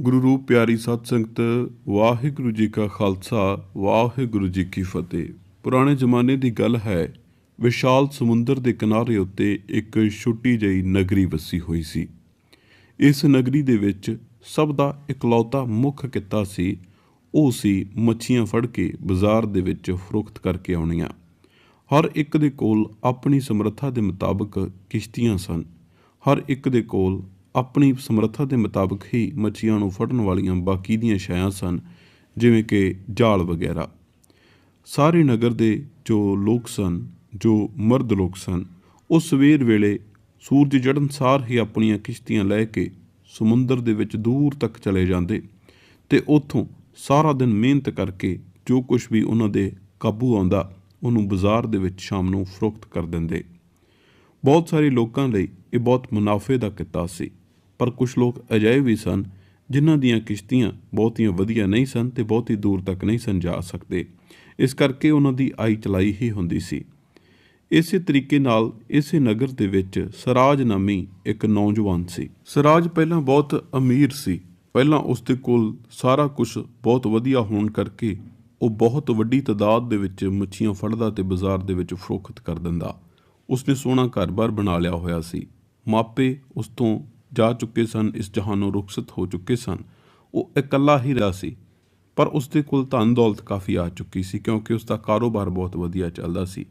ਗੁਰੂ ਰੂਪ ਪਿਆਰੀ ਸਤ ਸੰਗਤ ਵਾਹਿਗੁਰੂ ਜੀ ਕਾ ਖਾਲਸਾ, ਵਾਹਿਗੁਰੂ ਜੀ ਕੀ ਫਤਿਹ। ਪੁਰਾਣੇ ਜ਼ਮਾਨੇ ਦੀ ਗੱਲ ਹੈ, ਵਿਸ਼ਾਲ ਸਮੁੰਦਰ ਦੇ ਕਿਨਾਰੇ ਉੱਤੇ ਇੱਕ ਛੁੱਟੀ ਜਿਹੀ ਨਗਰੀ ਵਸੀ ਹੋਈ ਸੀ। ਇਸ ਨਗਰੀ ਦੇ ਵਿੱਚ ਸਭ ਦਾ ਇਕਲੌਤਾ ਮੁੱਖ ਕਿੱਤਾ ਸੀ, ਉਹ ਸੀ ਮੱਛੀਆਂ ਫੜ ਕੇ ਬਾਜ਼ਾਰ ਦੇ ਵਿੱਚ ਫਰੋਖਤ ਕਰਕੇ ਆਉਣੀਆਂ। ਹਰ ਇੱਕ ਦੇ ਕੋਲ ਆਪਣੀ ਸਮਰੱਥਾ ਦੇ ਮੁਤਾਬਕ ਕਿਸ਼ਤੀਆਂ ਸਨ। ਹਰ ਇੱਕ ਦੇ ਕੋਲ ਆਪਣੀ ਸਮਰੱਥਾ ਦੇ ਮੁਤਾਬਕ ਹੀ ਮੱਛੀਆਂ ਨੂੰ ਫੜਨ ਵਾਲੀਆਂ ਬਾਕੀ ਦੀਆਂ ਸ਼ੈਆਂ ਸਨ, ਜਿਵੇਂ ਕਿ ਜਾਲ ਵਗੈਰਾ। ਸਾਰੇ ਨਗਰ ਦੇ ਜੋ ਲੋਕ ਸਨ, ਜੋ ਮਰਦ ਲੋਕ ਸਨ, ਉਹ ਸਵੇਰ ਵੇਲੇ ਸੂਰਜ ਚੜ੍ਹਨ ਸਾਰ ਹੀ ਆਪਣੀਆਂ ਕਿਸ਼ਤੀਆਂ ਲੈ ਕੇ ਸਮੁੰਦਰ ਦੇ ਵਿੱਚ ਦੂਰ ਤੱਕ ਚਲੇ ਜਾਂਦੇ ਤੇ ਉੱਥੋਂ ਸਾਰਾ ਦਿਨ ਮਿਹਨਤ ਕਰਕੇ ਜੋ ਕੁਝ ਵੀ ਉਹਨਾਂ ਦੇ ਕਾਬੂ ਆਉਂਦਾ, ਉਹਨੂੰ ਬਾਜ਼ਾਰ ਦੇ ਵਿੱਚ ਸ਼ਾਮ ਨੂੰ ਫਰੋਖਤ ਕਰ ਦਿੰਦੇ। ਬਹੁਤ ਸਾਰੇ ਲੋਕਾਂ ਲਈ ਇਹ ਬਹੁਤ ਮੁਨਾਫੇ ਦਾ ਕਿੱਤਾ ਸੀ। ਪਰ ਕੁਝ ਲੋਕ ਅਜਿਹੇ ਵੀ ਸਨ ਜਿਨ੍ਹਾਂ ਦੀਆਂ ਕਿਸ਼ਤੀਆਂ ਬਹੁਤੀਆਂ ਵਧੀਆ ਨਹੀਂ ਸਨ ਤੇ ਬਹੁਤੀ ਦੂਰ ਤੱਕ ਨਹੀਂ ਸਨ ਜਾ ਸਕਦੇ। ਇਸ ਕਰਕੇ ਉਹਨਾਂ ਦੀ ਆਈ ਚਲਾਈ ਹੀ ਹੁੰਦੀ ਸੀ। ਇਸੇ ਤਰੀਕੇ ਨਾਲ ਇਸੇ ਨਗਰ ਦੇ ਵਿੱਚ ਸਰਾਜ ਨਾਮੀ ਇੱਕ ਨੌਜਵਾਨ ਸੀ। ਸਰਾਜ ਪਹਿਲਾਂ ਬਹੁਤ ਅਮੀਰ ਸੀ। ਪਹਿਲਾਂ ਉਸ ਦੇ ਕੋਲ ਸਾਰਾ ਕੁਝ ਬਹੁਤ ਵਧੀਆ ਹੋਣ ਕਰਕੇ ਉਹ ਬਹੁਤ ਵੱਡੀ ਤਾਦਾਦ ਦੇ ਵਿੱਚ ਮੱਛੀਆਂ ਫੜਦਾ ਤੇ ਬਾਜ਼ਾਰ ਦੇ ਵਿੱਚ ਫਰੋਖਤ ਕਰ ਦਿੰਦਾ। ਉਸਨੇ ਸੋਹਣਾ ਘਰ-ਬਾਰ ਬਣਾ ਲਿਆ ਹੋਇਆ ਸੀ। ਮਾਪੇ ਉਸ ਤੋਂ ਜਾ ਚੁੱਕੇ ਸਨ, ਇਸ ਜਹਾਨੋਂ ਰੁਖਸਤ ਹੋ ਚੁੱਕੇ ਸਨ। ਉਹ ਇਕੱਲਾ ਹੀ ਰਿਹਾ ਸੀ, ਪਰ ਉਸ ਦੇ ਕੋਲ ਧਨ ਦੌਲਤ ਕਾਫੀ ਆ ਚੁੱਕੀ ਸੀ, ਕਿਉਂਕਿ ਉਸ ਦਾ ਕਾਰੋਬਾਰ ਬਹੁਤ ਵਧੀਆ ਚੱਲਦਾ ਸੀ।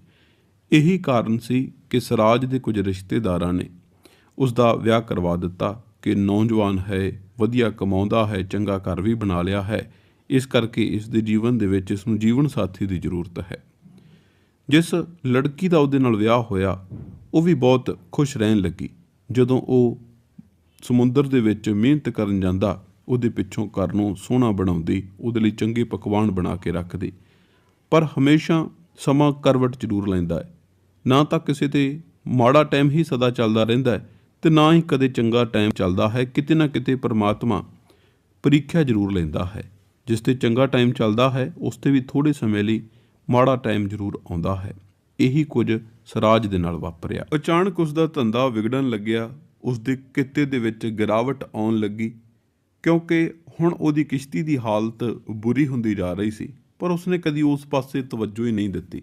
ਇਹੀ ਕਾਰਨ ਸੀ ਕਿ ਸਰਾਜ ਦੇ ਕੁਝ ਰਿਸ਼ਤੇਦਾਰਾਂ ਨੇ ਉਸ ਦਾ ਵਿਆਹ ਕਰਵਾ ਦਿੱਤਾ ਕਿ ਨੌਜਵਾਨ ਹੈ, ਵਧੀਆ ਕਮਾਉਂਦਾ ਹੈ, ਚੰਗਾ ਘਰ ਵੀ ਬਣਾ ਲਿਆ ਹੈ। ਇਸ ਕਰਕੇ ਇਸ ਦੇ ਜੀਵਨ ਦੇ ਵਿੱਚ ਇਸ ਨੂੰ ਜੀਵਨ ਸਾਥੀ ਦੀ ਜ਼ਰੂਰਤ ਹੈ। ਜਿਸ ਲੜਕੀ ਦਾ ਉਹਦੇ ਨਾਲ ਵਿਆਹ ਹੋਇਆ, ਉਹ ਵੀ ਬਹੁਤ ਖੁਸ਼ ਰਹਿਣ ਲੱਗੀ। ਜਦੋਂ ਉਹ ਸਮੁੰਦਰ ਦੇ ਵਿੱਚ ਮਿਹਨਤ ਕਰਨ ਜਾਂਦਾ, ਉਹਦੇ ਪਿੱਛੋਂ ਘਰ ਨੂੰ ਸੋਹਣਾ ਬਣਾਉਂਦੀ, ਉਹਦੇ ਲਈ ਚੰਗੇ ਪਕਵਾਨ ਬਣਾ ਕੇ ਰੱਖਦੀ। ਪਰ ਹਮੇਸ਼ਾ ਸਮਾਂ ਕਰਵਟ ਜ਼ਰੂਰ ਲੈਂਦਾ ਹੈ। ਨਾ ਤਾਂ ਕਿਸੇ ਤੇ ਮਾੜਾ ਟਾਈਮ ਹੀ ਸਦਾ ਚੱਲਦਾ ਰਹਿੰਦਾ ਹੈ ਤੇ ਨਾ ਹੀ ਕਦੇ ਚੰਗਾ ਟਾਈਮ ਚੱਲਦਾ ਹੈ, ਕਿਤੇ ਨਾ ਕਿਤੇ ਪਰਮਾਤਮਾ ਪ੍ਰੀਖਿਆ ਜ਼ਰੂਰ ਲੈਂਦਾ ਹੈ। ਜਿਸ ਤੇ ਚੰਗਾ ਟਾਈਮ ਚੱਲਦਾ ਹੈ, ਉਸ ਤੇ ਵੀ ਥੋੜੇ ਸਮੇਂ ਲਈ ਮਾੜਾ ਟਾਈਮ ਜ਼ਰੂਰ ਆਉਂਦਾ ਹੈ। ਇਹੀ ਕੁਝ ਸਰਾਜ ਦੇ ਨਾਲ ਵਾਪਰਿਆ। ਅਚਾਨਕ ਉਸ ਦਾ ਧੰਦਾ ਵਿਗੜਨ ਲੱਗਿਆ ਉਸ ਦੇ ਕਿੱਤੇ ਦੇ ਵਿੱਚ ਗਿਰਾਵਟ ਆਉਣ ਲੱਗੀ, ਕਿਉਂਕਿ ਹੁਣ ਉਹਦੀ ਕਿਸ਼ਤੀ ਦੀ ਹਾਲਤ ਬੁਰੀ ਹੁੰਦੀ ਜਾ ਰਹੀ ਸੀ, ਪਰ ਉਸਨੇ ਕਦੀ ਉਸ ਪਾਸੇ ਤਵੱਜੋ ਹੀ ਨਹੀਂ ਦਿੱਤੀ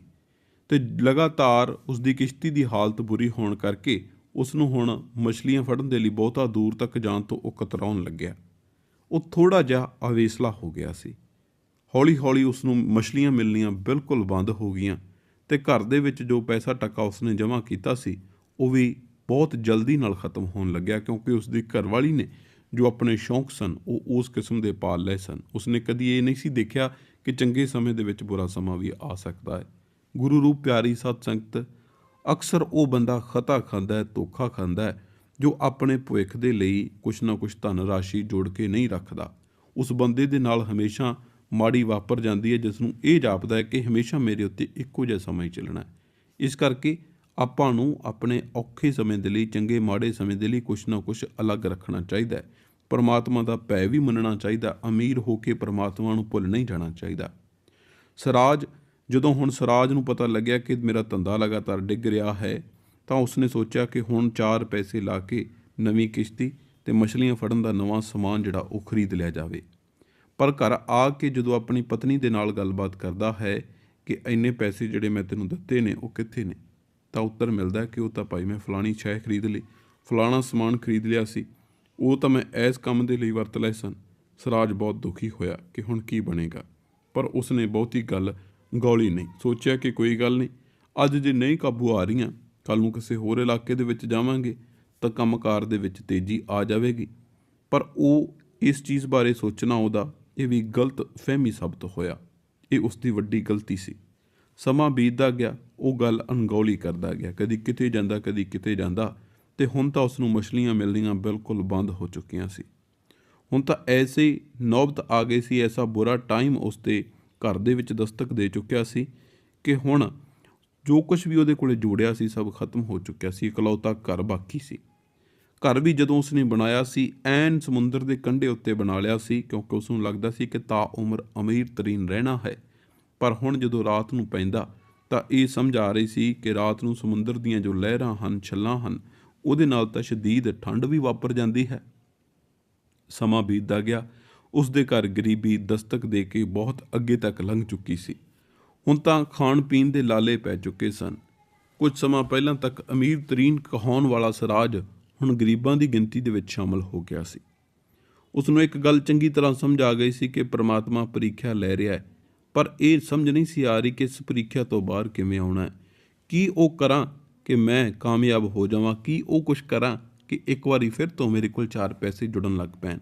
ਤੇ ਲਗਾਤਾਰ ਉਸ ਦੀ ਕਿਸ਼ਤੀ ਦੀ ਹਾਲਤ ਬੁਰੀ ਹੋਣ ਕਰਕੇ ਉਸ ਨੂੰ ਹੁਣ ਮਛਲੀਆਂ ਫੜਨ ਦੇ ਲਈ ਬਹੁਤਾ ਦੂਰ ਤੱਕ ਜਾਣ ਤੋਂ ਉਹ ਕਤਰਾਉਣ ਲੱਗਿਆ। ਉਹ ਥੋੜਾ ਜਿਹਾ ਅਵੇਸਲਾ ਹੋ ਗਿਆ ਸੀ। ਹੌਲੀ-ਹੌਲੀ ਉਸ ਨੂੰ ਮਛਲੀਆਂ ਮਿਲਣੀਆਂ ਬਿਲਕੁਲ ਬੰਦ ਹੋ ਗਈਆਂ ਤੇ ਘਰ ਦੇ ਵਿੱਚ ਜੋ ਪੈਸਾ ਟੱਕਾ ਉਸਨੇ ਜਮ੍ਹਾਂ ਕੀਤਾ ਸੀ, ਉਹ ਵੀ ਬਹੁਤ ਜਲਦੀ ਨਾਲ ਖਤਮ ਹੋਣ ਲੱਗਿਆ ਕਿਉਂਕਿ ਉਸ ਦੀ ਘਰਵਾਲੀ ਨੇ ਜੋ ਆਪਣੇ ਸ਼ੌਂਕ ਸਨ, ਉਹ ਉਸ ਕਿਸਮ ਦੇ ਪਾਲ ਲਏ ਸਨ। ਉਸਨੇ ਕਦੀ ਇਹ ਨਹੀਂ ਸੀ ਦੇਖਿਆ ਕਿ ਚੰਗੇ ਸਮੇਂ ਦੇ ਵਿੱਚ ਬੁਰਾ ਸਮਾਂ ਵੀ ਆ ਸਕਦਾ ਹੈ। ਗੁਰੂ ਰੂਪ ਪਿਆਰੀ ਸਤ ਸੰਗਤ ਅਕਸਰ ਉਹ ਬੰਦਾ ਖਤਾ ਖਾਂਦਾ ਹੈ, ਧੋਖਾ ਖਾਂਦਾ ਹੈ, ਜੋ ਆਪਣੇ ਭਵਿੱਖ ਦੇ ਲਈ ਕੁਛ ਨਾ ਕੁਛ ਧਨ ਰਾਸ਼ੀ ਜੋੜ ਕੇ ਨਹੀਂ ਰੱਖਦਾ। ਉਸ ਬੰਦੇ ਦੇ ਨਾਲ ਹਮੇਸ਼ਾ ਮਾੜੀ ਵਾਪਰ ਜਾਂਦੀ ਹੈ ਜਿਸ ਨੂੰ ਇਹ ਜਾਪਦਾ ਹੈ ਕਿ ਹਮੇਸ਼ਾ ਮੇਰੇ ਉੱਤੇ ਇੱਕੋ ਜਿਹਾ ਸਮਾਂ ਹੀ ਚੱਲਣਾ ਹੈ। ਇਸ ਕਰਕੇ ਆਪਾਂ ਨੂੰ ਆਪਣੇ ਔਖੇ ਸਮੇਂ ਦੇ ਲਈ, ਚੰਗੇ ਮਾੜੇ ਸਮੇਂ ਦੇ ਲਈ ਕੁਛ ਨਾ ਕੁਛ ਅਲੱਗ ਰੱਖਣਾ ਚਾਹੀਦਾ ਹੈ। ਪਰਮਾਤਮਾ ਦਾ ਭੈ ਵੀ ਮੰਨਣਾ ਚਾਹੀਦਾ, ਅਮੀਰ ਹੋ ਕੇ ਪਰਮਾਤਮਾ ਨੂੰ ਭੁੱਲ ਨਹੀਂ ਜਾਣਾ ਚਾਹੀਦਾ। ਸਰਾਜ, ਜਦੋਂ ਹੁਣ ਸਰਾਜ ਨੂੰ ਪਤਾ ਲੱਗਿਆ ਕਿ ਮੇਰਾ ਧੰਦਾ ਲਗਾਤਾਰ ਡਿੱਗ ਰਿਹਾ ਹੈ, ਤਾਂ ਉਸਨੇ ਸੋਚਿਆ ਕਿ ਹੁਣ 4 ਪੈਸੇ ਲਾ ਕੇ ਨਵੀਂ ਕਿਸ਼ਤੀ ਤੇ ਮਛਲੀਆਂ ਫੜਨ ਦਾ ਨਵਾਂ ਸਮਾਨ ਜਿਹੜਾ ਉਹ ਖਰੀਦ ਲਿਆ ਜਾਵੇ। ਪਰ ਘਰ ਆ ਕੇ ਜਦੋਂ ਆਪਣੀ ਪਤਨੀ ਦੇ ਨਾਲ ਗੱਲਬਾਤ ਕਰਦਾ ਹੈ ਕਿ ਇੰਨੇ ਪੈਸੇ ਜਿਹੜੇ ਮੈਂ ਤੈਨੂੰ ਦਿੱਤੇ ਨੇ, ਉਹ ਕਿੱਥੇ ਨੇ? ਤਾਂ ਉੱਤਰ ਮਿਲਦਾ ਕਿ ਉਹ ਤਾਂ ਭਾਈ ਮੈਂ ਫਲਾਣੀ ਸ਼ੈ ਖਰੀਦ ਲਈ, ਫਲਾਣਾ ਸਮਾਨ ਖਰੀਦ ਲਿਆ ਸੀ। ਉਹ ਤਾਂ ਮੈਂ ਇਸ ਕੰਮ ਦੇ ਲਈ ਵਰਤ ਲਏ ਸਨ। ਸਰਾਜ ਬਹੁਤ ਦੁਖੀ ਹੋਇਆ ਕਿ ਹੁਣ ਕੀ ਬਣੇਗਾ। ਪਰ ਉਸਨੇ ਬਹੁਤੀ ਗੱਲ ਗੌਲੀ ਨਹੀਂ, ਸੋਚਿਆ ਕਿ ਕੋਈ ਗੱਲ ਨਹੀਂ। ਅੱਜ ਜੇ ਨਹੀਂ ਕਾਬੂ ਆ ਰਹੀਆਂ ਕੱਲ ਨੂੰ ਕਿਸੇ ਹੋਰ ਇਲਾਕੇ ਦੇ ਵਿੱਚ ਜਾਵਾਂਗੇ, ਤਾਂ ਕੰਮਕਾਰ ਦੇ ਵਿੱਚ ਤੇਜ਼ੀ ਆ ਜਾਵੇਗੀ। ਪਰ ਉਹ ਇਸ ਚੀਜ਼ ਬਾਰੇ ਸੋਚਣਾ ਉਹਦਾ ਇਹ ਵੀ ਗਲਤ ਫਹਿਮੀ ਸਾਬਤ ਹੋਇਆ। ਇਹ ਉਸ ਦੀ ਵੱਡੀ ਗਲਤੀ ਸੀ। ਸਮਾਂ ਬੀਤਦਾ ਗਿਆ, ਉਹ ਗੱਲ ਅਣਗੌਲੀ ਕਰਦਾ ਗਿਆ। ਕਦੀ ਕਿਤੇ ਜਾਂਦਾ, ਕਦੀ ਕਿਤੇ ਜਾਂਦਾ ਤੇ ਹੁਣ ਤਾਂ ਉਸ ਨੂੰ ਮਛਲੀਆਂ ਮਿਲਣੀਆਂ ਬਿਲਕੁਲ ਬੰਦ ਹੋ ਚੁੱਕੀਆਂ ਸੀ। ਹੁਣ ਤਾਂ ਐਸੇ ਨੌਬਤ ਆ ਗਈ ਸੀ, ਐਸਾ ਬੁਰਾ ਟਾਈਮ ਉਸ ਤੇ ਘਰ ਦੇ ਵਿੱਚ ਦਸਤਕ ਦੇ ਚੁੱਕਿਆ ਸੀ ਕਿ ਹੁਣ ਜੋ ਕੁਝ ਵੀ ਉਹਦੇ ਕੋਲੇ ਜੋੜਿਆ ਸੀ, ਸਭ ਖਤਮ ਹੋ ਚੁੱਕਿਆ ਸੀ, ਇਕਲੌਤਾ ਘਰ ਬਾਕੀ ਸੀ। ਘਰ ਵੀ ਜਦੋਂ ਉਸਨੇ ਬਣਾਇਆ ਸੀ, ਐਨ ਸਮੁੰਦਰ ਦੇ ਕੰਢੇ ਉੱਤੇ ਬਣਾ ਲਿਆ ਸੀ, ਕਿਉਂਕਿ ਉਸ ਨੂੰ ਲੱਗਦਾ ਸੀ ਕਿ ਤਾ ਉਮਰ ਅਮੀਰ ਤਰੀਨ ਰਹਿਣਾ ਹੈ। ਪਰ ਹੁਣ ਜਦੋਂ ਰਾਤ ਨੂੰ ਪੈਂਦਾ ਤਾਂ ਇਹ ਸਮਝ ਆ ਰਹੀ ਸੀ ਕਿ ਰਾਤ ਨੂੰ ਸਮੁੰਦਰ ਦੀਆਂ ਜੋ ਲਹਿਰਾਂ ਹਨ, ਛੱਲਾਂ ਹਨ, ਉਹਦੇ ਨਾਲ ਤਾਂ ਸ਼ਦੀਦ ਠੰਡ ਵੀ ਵਾਪਰ ਜਾਂਦੀ ਹੈ। ਸਮਾਂ ਬੀਤਦਾ ਗਿਆ। ਉਸ ਦੇ ਘਰ ਗਰੀਬੀ ਦਸਤਕ ਦੇ ਕੇ ਬਹੁਤ ਅੱਗੇ ਤੱਕ ਲੰਘ ਚੁੱਕੀ ਸੀ। ਹੁਣ ਤਾਂ ਖਾਣ ਪੀਣ ਦੇ ਲਾਲੇ ਪੈ ਚੁੱਕੇ ਸਨ। ਕੁਝ ਸਮਾਂ ਪਹਿਲਾਂ ਤੱਕ ਅਮੀਰ ਤਰੀਨ ਕਹਾਉਣ ਵਾਲਾ ਸਰਾਜ ਹੁਣ ਗਰੀਬਾਂ ਦੀ ਗਿਣਤੀ ਦੇ ਵਿੱਚ ਸ਼ਾਮਲ ਹੋ ਗਿਆ ਸੀ। ਉਸ ਨੂੰ ਇੱਕ ਗੱਲ ਚੰਗੀ ਤਰ੍ਹਾਂ ਸਮਝ ਆ ਗਈ ਸੀ ਕਿ ਪ੍ਰਮਾਤਮਾ ਪ੍ਰੀਖਿਆ ਲੈ ਰਿਹਾ ਹੈ। ਪਰ ਇਹ ਸਮਝ ਨਹੀਂ ਸੀ ਆ ਰਹੀ ਕਿ ਇਸ ਪ੍ਰੀਖਿਆ ਤੋਂ ਬਾਹਰ ਕਿਵੇਂ ਆਉਣਾ ਹੈ। ਕੀ ਉਹ ਕਰਾਂ ਕਿ ਮੈਂ ਕਾਮਯਾਬ ਹੋ ਜਾਵਾਂ? ਕੀ ਉਹ ਕੁਝ ਕਰਾਂ ਕਿ ਇੱਕ ਵਾਰੀ ਫਿਰ ਤੋਂ ਮੇਰੇ ਕੋਲ ਚਾਰ ਪੈਸੇ ਜੁੜਨ ਲੱਗ ਪੈਣ?